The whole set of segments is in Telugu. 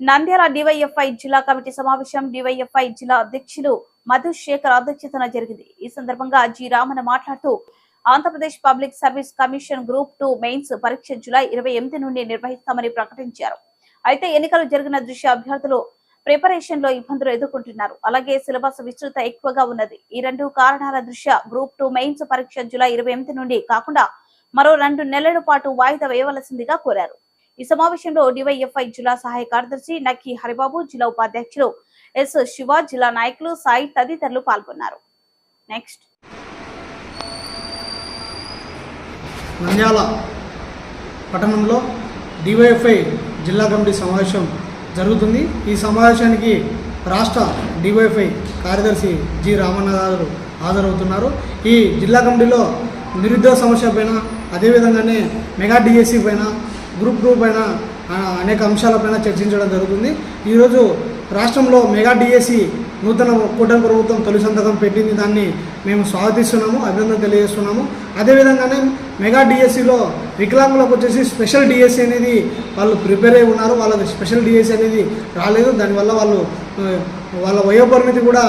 నంద్యాల డివైఎఫ్ఐ జిల్లా కమిటీ సమావేశం డివైఎఫ్ఐ జిల్లా అధ్యక్షులు మధుశేఖర్ అధ్యక్షతన జరిగింది. ఈ సందర్భంగా జి రామన్ మాట్లాడుతూ Andhra Pradesh public service commission group two mains పరీక్ష జులై ఇరవై ఎనిమిది నుండి నిర్వహిస్తామని ప్రకటించారు. అయితే ఎన్నికలు జరిగిన దృష్ట్యా అభ్యర్థులు ప్రిపరేషన్లో ఇబ్బందులు ఎదుర్కొంటున్నారు. అలాగే సిలబస్ విస్తృత ఎక్కువగా ఉన్నది. ఈ రెండు కారణాల దృష్ట్యా గ్రూప్ టూ మెయిన్స్ పరీక్ష జులై ఇరవై ఎనిమిది నుండి కాకుండా మరో రెండు నెలల పాటు వాయిదా వేయవలసిందిగా కోరారు. ఈ సమావేశంలో డివైఎఫ్ఐ జిల్లా సహాయ కార్యదర్శి నక్కి హరిబాబు జిల్లా ఉపాధ్యక్షులు ఎస్ శివ జిల్లా నాయకులు సాయి తదితరులు పాల్గొన్నారు. నెక్స్ట్. నంద్యాల పట్టణంలో డివైఎఫ్ఐ జిల్లా కమిటీ సమావేశం జరుగుతుంది. ఈ సమావేశానికి రాష్ట్ర డివైఎఫ్ఐ కార్యదర్శి జి రామన్న గారు హాజరవుతున్నారు. ఈ జిల్లా కమిటీలో నిరుద్యోగ సమస్య పైన అదేవిధంగానే మెగా డిఎస్సి పైన గ్రూప్ టూ పైన అనేక అంశాలపైన చర్చించడం జరుగుతుంది. ఈరోజు రాష్ట్రంలో మెగా డిఎస్సి నూతన కూటమి ప్రభుత్వం తొలి సంతకం పెట్టింది. దాన్ని మేము స్వాగతిస్తున్నాము అభినందన తెలియజేస్తున్నాము. అదేవిధంగానే మెగా డిఎస్సిలో వికలాంగులకు వచ్చేసి స్పెషల్ డిఎస్సి అనేది వాళ్ళు ప్రిపేర్ అయి ఉన్నారు. వాళ్ళకి స్పెషల్ డిఎస్సి అనేది రాలేదు. దానివల్ల వాళ్ళు వాళ్ళ వయోపరిమితి కూడా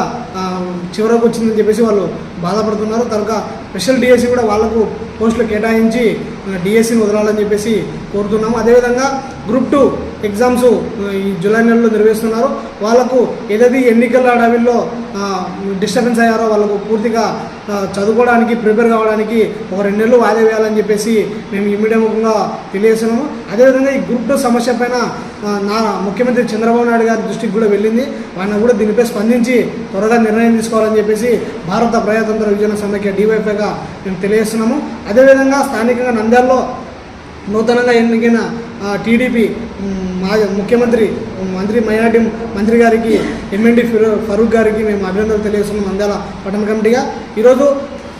చివరకు వచ్చిందని చెప్పేసి వాళ్ళు బాధపడుతున్నారు. కనుక స్పెషల్ డిఎస్సి కూడా వాళ్ళకు పోస్టులు కేటాయించి డిఎస్సిని వదలాలని చెప్పేసి కోరుతున్నాము. అదేవిధంగా గ్రూప్ టూ ఎగ్జామ్స్ ఈ జూలై నెలలో నిర్వహిస్తున్నారు. వాళ్ళకు ఏదైతే ఎన్నికల అడవిలో డిస్టర్బెన్స్ అయ్యారో వాళ్ళకు పూర్తిగా చదువుకోవడానికి ప్రిపేర్ కావడానికి ఒక రెండు నెలలు వాయిదా వేయాలని చెప్పేసి మేము ఇమ్మీడియట్గా తెలియజేస్తున్నాము. అదేవిధంగా ఈ గ్రూప్ టూ సమస్య పైన నా ముఖ్యమంత్రి చంద్రబాబు నాయుడు గారి దృష్టికి కూడా వెళ్ళింది. ఆయన కూడా దీనిపై స్పందించి త్వరగా నిర్ణయం తీసుకోవాలని చెప్పేసి భారత ప్రజాతంత్ర విజయన సమైక్య డివైఫైగా మేము తెలియజేస్తున్నాము. అదేవిధంగా స్థానికంగా నంద్యాలలో నూతనంగా ఎన్నికైన టీడీపీ మా ముఖ్యమంత్రి మంత్రి మైనార్టీ మంత్రి గారికి ఎంఎన్డి ఫరూక్ గారికి మేము అభినందనలు తెలియజేస్తున్నాం మందాల పట్టణ కమిటీగా. ఈరోజు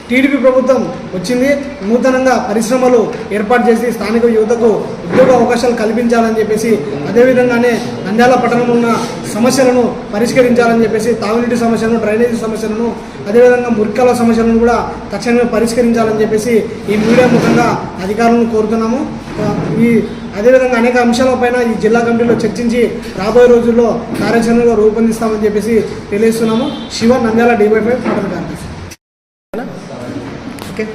టీడీపీ ప్రభుత్వం వచ్చింది. నూతనంగా పరిశ్రమలు ఏర్పాటు చేసి స్థానిక యువతకు ఉద్యోగ అవకాశాలు కల్పించాలని చెప్పేసి అదేవిధంగానే నంద్యాల పట్టణంలో ఉన్న సమస్యలను పరిష్కరించాలని చెప్పేసి తాగునీటి సమస్యలను డ్రైనేజీ సమస్యలను అదేవిధంగా మురికాల సమస్యలను కూడా తక్షణమే పరిష్కరించాలని చెప్పేసి ఈ మీడియా ముఖంగా అధికారులను కోరుతున్నాము. ఈ అదేవిధంగా అనేక అంశాలపైన ఈ జిల్లా కమిటీలో చర్చించి రాబోయే రోజుల్లో కార్యాచరణలో రూపొందిస్తామని చెప్పేసి తెలియజేస్తున్నాము. శివ నంద్యాల డివైఫై పట్టణ కార్యదర్శి ఓకే.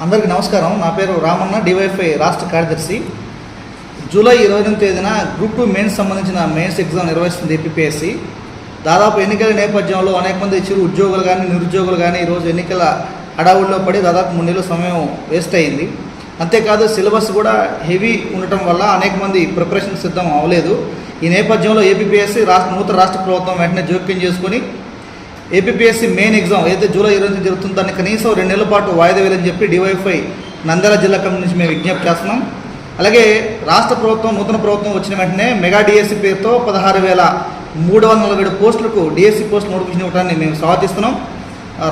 అందరికీ నమస్కారం. నా పేరు రామన్న డివైఫై రాష్ట్ర కార్యదర్శి. జూలై ఇరవై ఎనిమిది తేదీన గ్రూప్ టూ మెయిన్స్ సంబంధించిన మెయిన్స్ ఎగ్జామ్ నిర్వహిస్తుంది ఏపీఎస్సి దాదాపు ఎన్నికల నేపథ్యంలో అనేక మంది చిరు ఉద్యోగులు కానీ నిరుద్యోగులు కానీ ఈరోజు ఎన్నికల హడావుల్లో పడి దాదాపు మూడు నెలల సమయం వేస్ట్ అయింది. అంతేకాదు సిలబస్ కూడా హెవీ ఉండటం వల్ల అనేక మంది ప్రిపరేషన్ సిద్ధం అవ్వలేదు. ఈ నేపథ్యంలో ఏపీఎస్సి రాష్ట్ర నూతన రాష్ట్ర ప్రభుత్వం వెంటనే జోక్యం చేసుకొని ఏపీఎస్సి మెయిన్ ఎగ్జామ్ ఏదైతే జూలై ఇరవై జరుగుతుందో దాన్ని కనీసం రెండు నెలల పాటు వాయిదా వేయాలని చెప్పి డివైఫై నంద్యాల జిల్లా కమిటీ నుంచి మేము విజ్ఞప్తి చేస్తున్నాం. అలాగే రాష్ట్ర ప్రభుత్వం నూతన ప్రభుత్వం వచ్చిన వెంటనే మెగా డిఎస్సి పేరుతో పదహారు వేల మూడు వందల నలభై ఏడు పోస్టులకు డిఎస్సి పోస్ట్ నోటిఫికేషన్ ఇవ్వడాన్ని మేము స్వాగతిస్తున్నాం.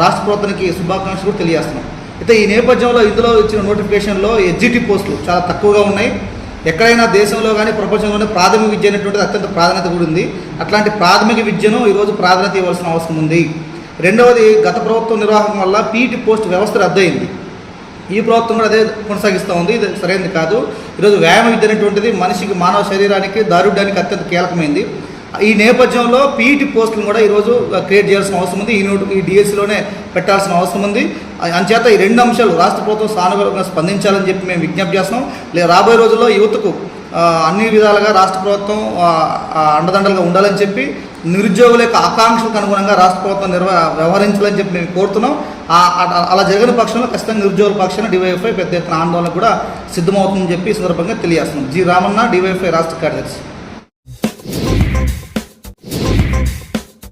రాష్ట్ర ప్రభుత్వానికి శుభాకాంక్షలు కూడా తెలియజేస్తున్నాం. అయితే ఈ నేపథ్యంలో ఇందులో ఇచ్చిన నోటిఫికేషన్లో ఎగ్జిటి పోస్టులు చాలా తక్కువగా ఉన్నాయి. ఎక్కడైనా దేశంలో కానీ ప్రపంచంలోనే ప్రాథమిక విద్య అనేటువంటిది అత్యంత ప్రాధాన్యత కూడా ఉంది. అట్లాంటి ప్రాథమిక విద్యను ఈరోజు ప్రాధాన్యత ఇవ్వాల్సిన అవసరం ఉంది. రెండవది గత ప్రభుత్వం నిర్వాహకం వల్ల పీఈటీ పోస్ట్ వ్యవస్థ రద్దయింది. ఈ ప్రభుత్వం కూడా అదే కొనసాగిస్తూ ఉంది. ఇది సరైనది కాదు. ఈరోజు వ్యాయామ విద్య అనేటువంటిది మనిషికి మానవ శరీరానికి దారుఢ్యానికి అత్యంత కీలకమైంది. ఈ నేపథ్యంలో పీఈటీ పోస్టులను కూడా ఈరోజు క్రియేట్ చేయాల్సిన అవసరం ఉంది. ఈ నోటు ఈ డిఎస్సిలోనే పెట్టాల్సిన అవసరం ఉంది. అంచేత ఈ రెండు అంశాలు రాష్ట్ర ప్రభుత్వం సానుకూలంగా స్పందించాలని చెప్పి మేము విజ్ఞప్తి చేస్తున్నాం. లే రాబోయే రోజుల్లో యువతకు అన్ని విధాలుగా రాష్ట్ర ప్రభుత్వం అండదండలుగా ఉండాలని చెప్పి నిరుద్యోగుల యొక్క ఆకాంక్షలకు అనుగుణంగా రాష్ట్ర ప్రభుత్వం నిర్వ వ్యవహరించాలని చెప్పి మేము కోరుతున్నాం. అలా జరగని పక్షంలో ఖచ్చితంగా నిరుద్యోగుల పక్షాన డివైఎఫ్ఐ పెద్ద ఎత్తున ఆందోళన కూడా సిద్ధమవుతుందని చెప్పి ఈ సందర్భంగా తెలియజేస్తున్నాం. జి రామన్న డివైఎఫ్ఐ రాష్ట్ర కార్యదర్శి.